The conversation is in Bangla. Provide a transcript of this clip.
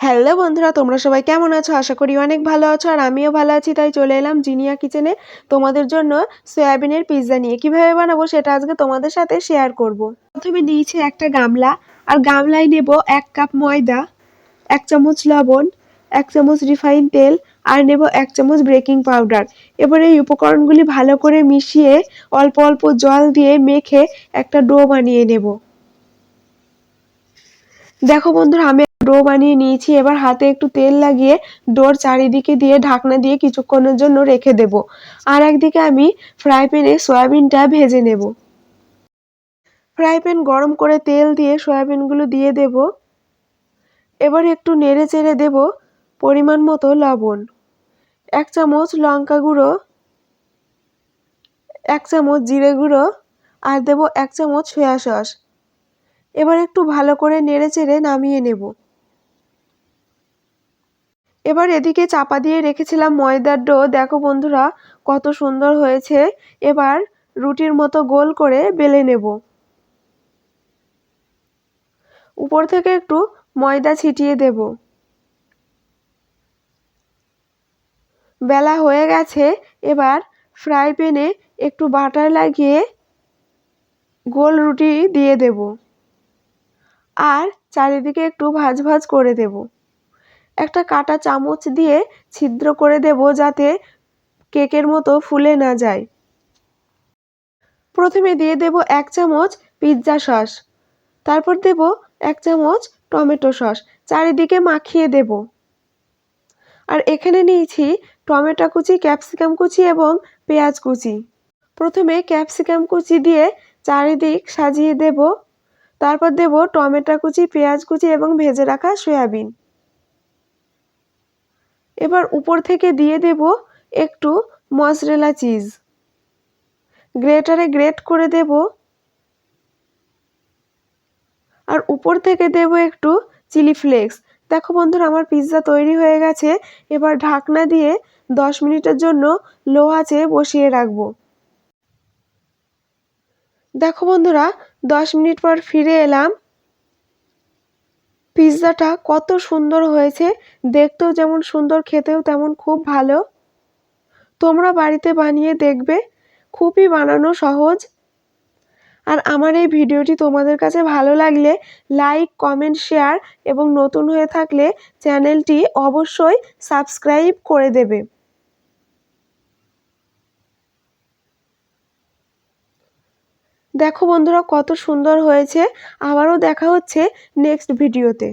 হ্যালো বন্ধুরা, তোমরা সবাই কেমন আছো? আশা করি অনেক ভালো আছো আর আমিও ভালো আছি, তাই চলে এলাম জিনিয়া কিচেনে তোমাদের জন্য সয়াবিনের পিৎজা নিয়ে। কীভাবে বানাবো সেটা আজকে তোমাদের সাথে শেয়ার করব। প্রথমে নিয়েছি একটা গামলা, আর গামলায় নেব এক কাপ ময়দা, এক চামচ লবণ, এক চামচ রিফাইন তেল, আর নেব এক চামচ বেকিং পাউডার এবার এই উপকরণগুলি ভালো করে মিশিয়ে অল্প অল্প জল দিয়ে মেখে একটা ডো বানিয়ে নেব। দেখো বন্ধুরা, আমি ডো বানিয়ে নিয়েছি, এবার হাতে একটু তেল লাগিয়ে ডোর চারিদিকে দিয়ে ঢাকনা দিয়ে কিছুক্ষণের জন্য রেখে দেব। আর একদিকে আমি ফ্রাই প্যানে সয়াবিনটা ভেজে নেব। ফ্রাই প্যান গরম করে তেল দিয়ে সয়াবিনগুলো দিয়ে দেব। এবার একটু নেড়ে চেড়ে দেব পরিমাণ মতো লবণ। এক চামচ লঙ্কা গুঁড়ো, এক চামচ জিরে গুঁড়ো আর দেব এক চামচ সয়া সস। এবার একটু ভালো করে নেড়ে চেড়ে নামিয়ে নেব। এবার এদিকে চাপা দিয়ে রেখেছিলাম ময়দার ডো। দেখো বন্ধুরা, কত সুন্দর হয়েছে। এবার রুটির মতো গোল করে বেলে নেব। উপর থেকে একটু ময়দা ছিটিয়ে দেব। বেলা হয়ে গেছে, এবার ফ্রাই প্যানে একটু বাটার লাগিয়ে গোল রুটি দিয়ে দেব। আর চারিদিকে একটু ভাজ ভাজ করে দেবো। একটা কাটা চামচ দিয়ে ছিদ্র করে দেব যাতে কেকের মতো ফুলে না যায়। প্রথমে দিয়ে দেব এক চামচ পিৎজা সস, তারপর দেব এক চামচ টমেটো সস, চারিদিকে মাখিয়ে দেব। আর এখানে নিয়েছি টমেটো কুচি, ক্যাপসিকাম কুচি এবং পেঁয়াজ কুচি। প্রথমে ক্যাপসিকাম কুচি দিয়ে চারিদিক সাজিয়ে দেব, তারপর দেব টমেটো কুচি, পেঁয়াজ কুচি এবং ভেজে রাখা সয়াবিন। এবার উপর থেকে দিয়ে দেব একটু মজরেলা চিজ গ্রেটারে গ্রেট করে দেব। আর উপর থেকে দেব একটু চিলি ফ্লেক্স। দেখো বন্ধুরা, আমার পিৎজা তৈরি হয়ে গেছে। এবার ঢাকনা দিয়ে দশ মিনিটের জন্য লো আঁচে বসিয়ে রাখব। দেখো বন্ধুরা, দশ মিনিট পর ফিরে এলাম। পিৎজাটা কত সুন্দর হয়েছে। দেখতেও যেমন সুন্দর, খেতেও তেমন খুব ভালো। তোমরা বাড়িতে বানিয়ে দেখবে। খুবই বানানো সহজ। আর আমার এই ভিডিওটি তোমাদের কাছে ভালো লাগলে লাইক, কমেন্ট, শেয়ার এবং নতুন হয়ে থাকলে চ্যানেলটি অবশ্যই সাবস্ক্রাইব করে দেবে। দেখো বন্ধুরা কত সুন্দর হয়েছে। আবারও দেখা হচ্ছে নেক্সট ভিডিওতে